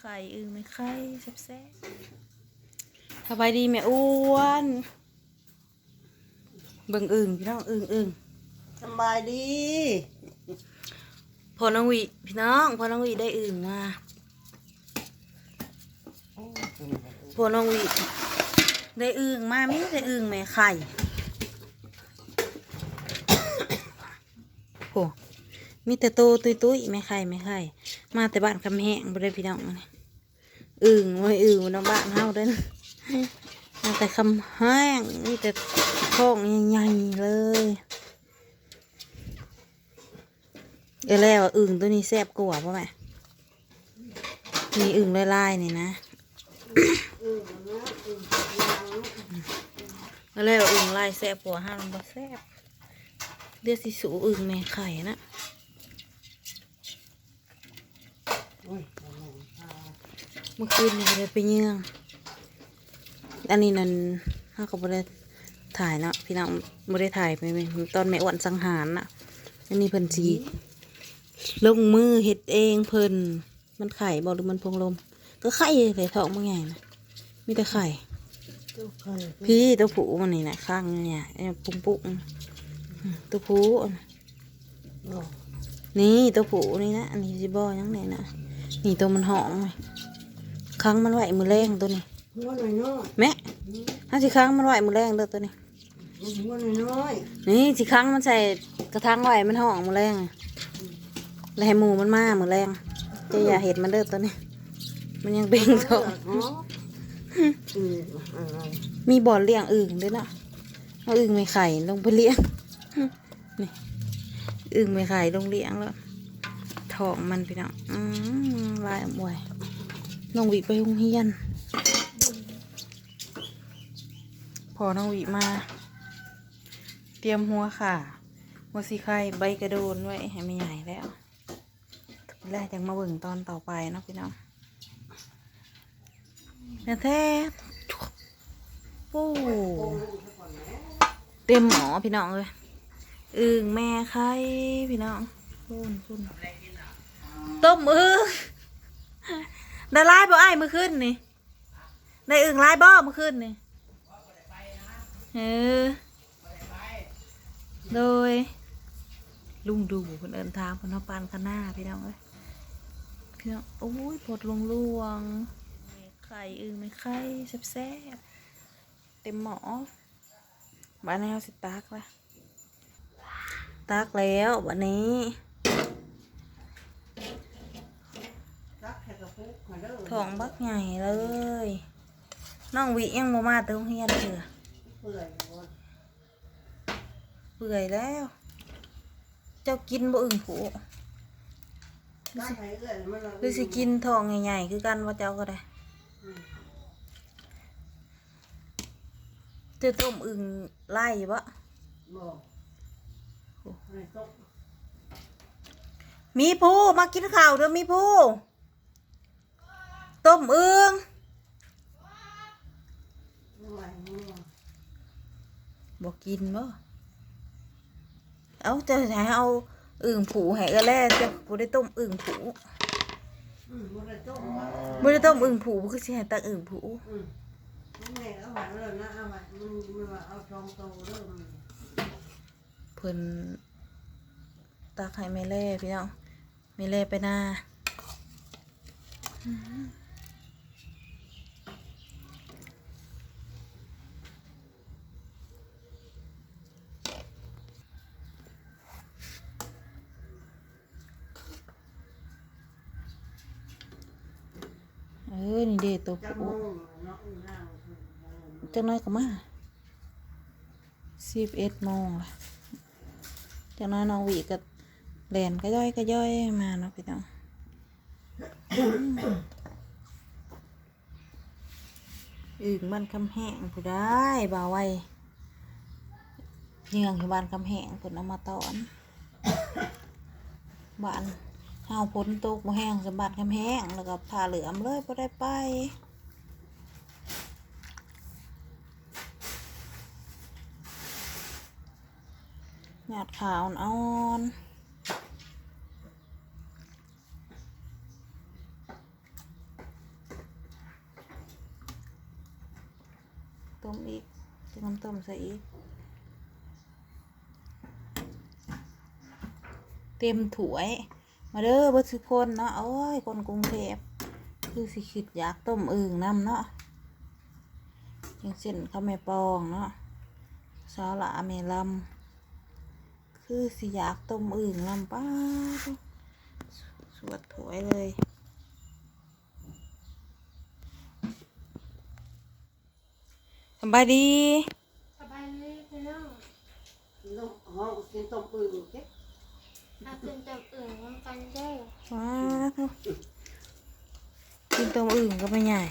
ไข่อึ่งไม่ไข่แซ่บๆสบายดีแม่อ้วนเบิ่งอึ่งพี่น้องอึ่งอึ่งสบายดีพอน้องวิพี่น้องพอน้องวิได้อึ่งมาพอน้องวิได้อึ่งมามีได้อึ่งแม่ไข่โหมีแต่โตตุยตุยๆแม่ไข่แม่ไข่ มาแต่บ้านคำแหงบ่ได้พี่น้องมาเนี่อึ่งไว้อึ่งบนบ้านเฮาเด้นมาแต่คำแหงมีแต่ท้องใหญ่ๆเลยเออแล้วอึ่งตัวนี้แซ่บกว่าป่ะแม่มีอึ่งลายๆนี่นะเออแล้วอึ่งลายแซ่บกว่าห้ามบ่แซ่บเดี๋ยวสิสูอึ่งแม่ไข่นะ โอ้ย เมื่อคืนนี่ก็ได้ไปเยื่องอันนี้นั่นเขาก็บ่ได้ถ่ายเนาะพี่น้องบ่ได้ถ่ายไปไหมตอนแม่อ้วนสังหารน่ะ อันนี้เพิ่นสีลงมือเฮ็ดเองเพิ่นมันไข่บ่หรือมันพงลม ก็ไข่เลยท้องมันใหญ่นะมีแต่ไข่ตู้ไข่พี่ตัวผู้มันนี่นะข้างเนี่ยไอ้ปุ้งปุ้งอืมตัวผู้บ่นี่ตัวผู้นี่นะ อันนี้สิบ่ยังไงนะ นี่ตัวมันหองไหมค้างมันไหวมือแรงตัวนี้หัวน้อยแม่ถ้าสิค้างมันไหวมือแรงเด้อตัวนี้ๆหัวน้อยนี่สิค้างมันใส่กระถางไหวมันหองมือแรงแล้วให้หมูมันมามือแรงจะอย่าเห็นมันเด้อตัวนี้ มันยังเบ่งๆท้องเนาะอืมอะไรมีบ่อนเลี้ยงอึ่งด้วยนะเอาอึ่งไม่ไข่ลงไปเลี้ยงนี่อึ่งไม่ไข่ลงเลี้ยงแล้ว ท้องมันพี่น้องอืมลายอ่วยน้องวีไปโรงเรียนพอน้องวีมา เตรียมหัวค่ะหัวสีไข่ใบกระโดนไว้ให้ไม่ใหญ่แล้วแรกยังมาเบิ่งตอนต่อไปนะพี่น้องแต่แท้โอ้เต็มหมอพี่น้องเลยอึ่งแม่ไข่พี่น้องคุณคุณ ต้มอึ่งได้ลายบ่ไอ้มือขึ้นนี่ได้อึ่งลายบ่มือขึ้นนี่เออโดย ลุงดูคนเอินทางคนเอาปานคณางหน้าพี่น้องเอ้ยพี่น้องโอ้ยปวดลงลวงไข่อึ่งไม่ไข่แซ่บเต็มหมอบ้านแนวสิตากละตากแล้ววันนี้ รักแค่กระปุกมาเด้อ ท้องบักใหญ่เลยน้องวิยังบ่มาเติมเฮียนเถื่อเปื่อยหมดเปื่อยแล้ว เจ้ากินบ่อึ่งผูรักให้เอื้อยมันละหรือสิกินท้องใหญ่ๆคือกันว่าเจ้าก็ได้เจะต้มอึ่งไล่บ่บ่ให้ตกมีผู้มากินข้าวเด้อมีผู้ ต้มอึ่งไหวหัวบ่กินบ่เอาจะให้เอาอึ่งผูให้ก็แล้วจะบ่ได้ต้มอึ่งผูอืมบ่ได้ตกว่ะบ่ได้ต้มอึ่งผูคือสิให้ตักอึ่งผูอืมแม่เอาไว้แล้วนะเอาไว้มันมันว่าเอาทองโตเด้อมันเพิ่นตักให้แม่เล่พี่น้องแม่เล่ไปหน้า เออนี่เด้ตัวจักผูโมงเนาะนางจังน้อยก็มาสิบเอ็ดโมงละจังน้อยน้องวีก็แลนก็ย่อยก็ย่อยมาเนาะพี่น้องอึ่งบ้านคำแห้งผู้ได้บ่าวไว้เพียงที่บ้านคำแห้งเพิ่นเอามาตอนบ้าน เฮาพ้นตกบ่แห้งสมบัติคำแห้งแล้วก็ผ่าเหลือมเลยพอได้ไปหยาดขาวอ่อนต้มอีกจะน้ำต้มใส่อีก เต็มถ้วย มาเด้อเบ่ทุกคนเนาะโอ้ยคนกรุงเทพคือสิคิดอยากต้มอึ่งน้ำเนาะอย่างเช่นข้าวแม่ปองเนาะสาวหลาแม่ลำคือสิอยากต้มอึ่งน้ำป้าดสวดถ้วยเลยสบายดีสบายดีพี่น้องต้มห้องกินต้มปืนเจ๊ อาเป็นจำอื่นน้ำกันเด้อว้าวกินต้มอึ่งก็ไม่ใหญ่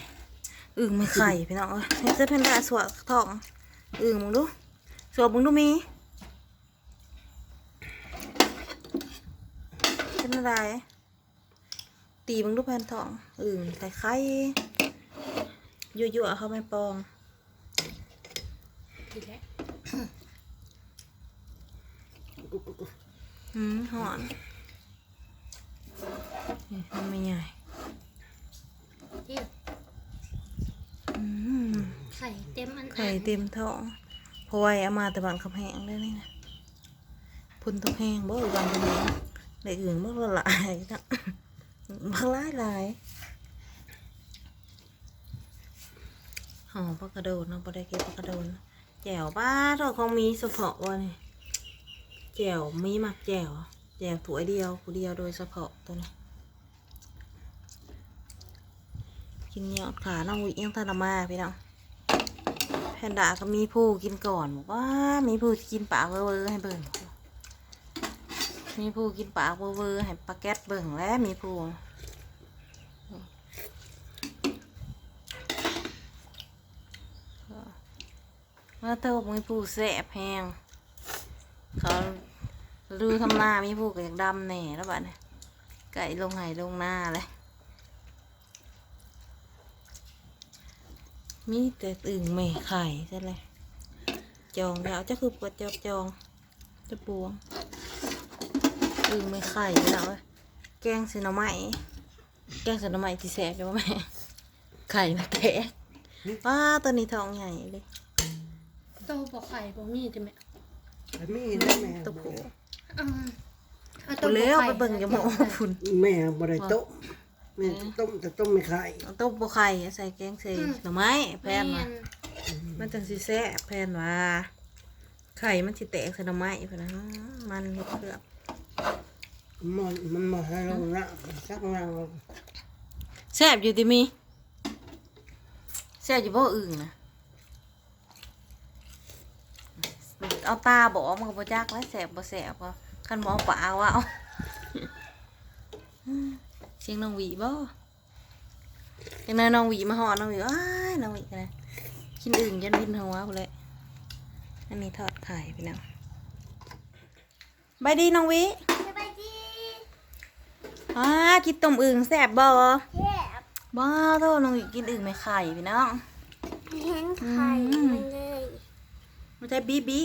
อึ่งไม่ไข่พี่น้องเอ้ยเฮ็ดจะเป็นได้สวดท้องอึ่งมึงดูสวดมึงดูมีเป็นอะไรตีมึงดูแผ่นท้องอึ่งไข่ไข่ยั่วๆเข้าไม่ปองดีแล้ว อืมหอนนี่ทำไม่ใหญ่ที่อืมไข่เต็มอันไข่เต็มท้องเพราะว่าเอามาแต่บางคำแหงเลยนี่นะพุ่นตกแห้งบ่หรือบางคำแหงได้อื่นบ่ละลายนะบ่หลายหลายหอมปลากระโดดเนาะบ่ได้เก็บปลากระโดดนะแจ่วป้าดอกของมีเฉพาะวันนี้ แจวมีหมักแจวแจวถ้วเดียวผู้เดียวโดยเฉพาะตัวนี้กินยอดขาน้องยังทานมาพี่น้องแพนด้าก็มีผู้กินก่อนบอกว่ามีผู้กินปากเวอร์ให้เบิ่งมีผู้กินปากเวอร์ให้ปลาแก๊สเบิ่งแล้วมีผู้ว่าเต้ามีผู้แสบแพง ลือทำหน้ามีผู้ก็อยากดำแหน่แล้วบ้านี้ไก่ลงไหลงหน้าเลยมีแต่อึ่งไม่ไข่ใช่เลยจองแล้วจะคือปวดจอบจอง จะปวงอึ่งไม่ไข่แล้วเว้ยแกงเสนอไม้แกงเสนอไม้ที่แสบอยู่ว่าแม่ไข่มาแตกว้าตัวนี้ท้องใหญ่เลยโตบอกไข่บอกมีจะไหมมีนะแม่ตัวผู้อืม เอาตัวเลี้ยวไปเบิ่งจะหมอฝุ่นแม่บ่ได้ต้มแม่ต้มแต่ต้มไม่ไข่เอาต้มบัวไข่ใส่แกงใส่หน่อไม้แพแม่นมานมันจังสิแซ่บแพนว่าไข่มันสิแตกใส่หน่อไม้พะนะมันเฮ็ดเพื่อมันมันมาให้เราละสักนางแซ่บอยู่ติมีแซ่บอยู่บ่อึ่งนะเอาตาบอกมันก็บ่จักแล้วแซ่บบ่แซ่บก็ คันบ่เอาปากเอาเอาเสียงน้องหวีบ่จังนั้นน้องหวีมาหอน้องหวีอ้ายน้องหวีกันนะกินอึ่งจนวินหัวพุ่นแหละอันนี้ทอดไข่พี่น้องบายดีน้องหวีสบายดีอ้ากินต้มอึ่งแซ่บบ่แย่บ้าโทษน้องหวีกินอึ่งไม่ไข่พี่น้องเห็นไข่มันเลยมันจะบีบี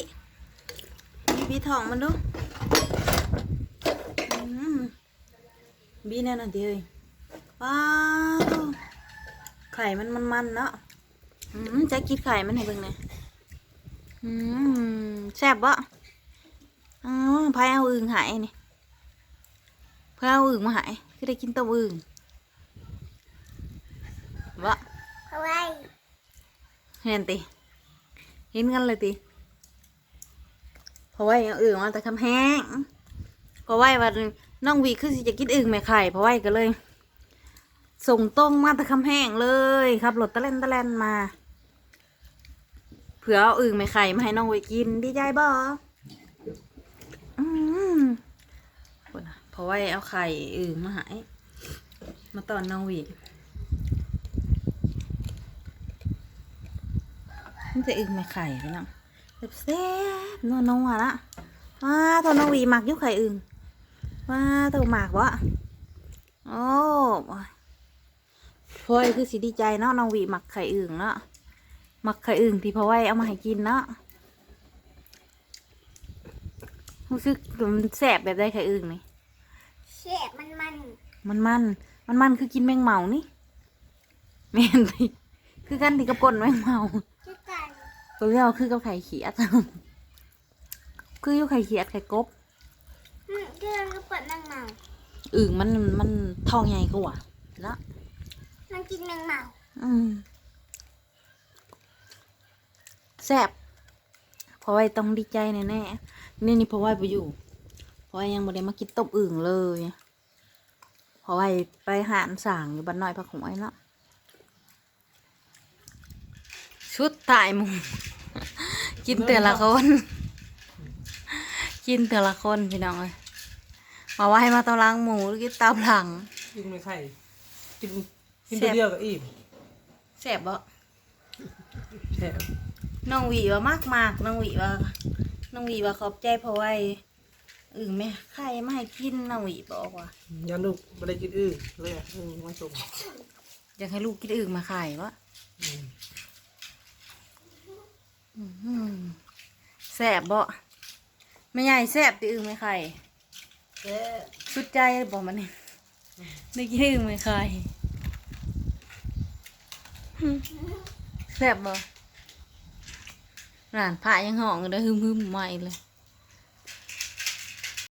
บีบีท้องมันดูอืม บีแน่นอนเดียวเองว้าวไข่มันมันมันๆเนาะอืมจะกินไข่มันให้เบิ่งหน่อยอืมแซ่บบ่อ๋อพายเอาอึ่งหายนี่พายเอาอึ่งมาหายคือได้กินต้มอึ่งบ่เอาไว้เห็นติเห็นกันเลยติเพราะว่าเอาอื่นมาแต่คำแห้งเพราะว่าวัน น้องวีคือสิจะกินอึ่งแม่ไข่เพราะว่าก็เลย ส่งตรงมาแต่คำแห้งเลยครับรถตะเล่นตะเล่นมา เผื่อเอาอึ่งแม่ไข่มาให้น้องวีกินดีใจบ่อืมเพราะว่าเอาไข่อึ่งมาใหายมาตอนน้องวีมันจะอึงไม่ไข่พี่น้องแบบแซ่บนัวนัวละว้าตัวน้องวีหมักยุไข่อึง ว้าตัวหมักวะโอ้พลอยคือสิดีใจเนาะน้องหวีหมักไข่อึงเนาะหมักไข่อึงที่พ่อไว้เอามาให้กินเนาะรู้สึกมันแซ่บแบบได้ไข่อึงนี่แซ่บมันมันมันมันมันมันคือกินแมงเมานี่แม่นดิคือกันที่กับกลนแมงเมาคือกันตัวเรียกคือกับไข่เขียดคืออยู่ไข่เขียดไข่กบ อืมเพื่อนก็เปิดแมงเมาอึ่งมันมันท้องใหญ่กว่าแล้วมันกินแมงเมาอืมแซ่บเพราะว่าต้องดีใจแน่แน่ๆนี่นี่เพราะว่าไปอยู่เพราะว่ายังไม่ได้มากินต้มอึ่งเลย เพราะว่าไปหารสั่งอยู่บ้านน้อยพักของไอ้เนาะชุดตายหมึงกินแต่ละคน กินแต่ละคนพี่น้องเลย มาว่าให้มาตำลังหมูหรือกินตามหลังกินไม่ไข่กินกินตัวเดียวกับอิ่มแซ่บบ่แซ่บน้องหวีว่ามากมากน้องหวีว่า น้องหวีว่าขอบใจเพราะว่าอึ่งแม่ไข่ไม่ให้กินน้องหวีบอกว่ายันลูกไม่ได้กินอื้อเลยอะอืมมาส่งอยากให้ลูกกินอึ่งมาไข่วะอืมอืมแซ่บบ่ไม่ใหญ่แซ่บติอึ่งไม่ไข่ แซ่สุดใจบอกมันเนี่ได้กินอึ่งไม่ไข่อืมแซ่บบ่หลานผ้ายังห้องอยู่เด้หึมๆใหม่เลย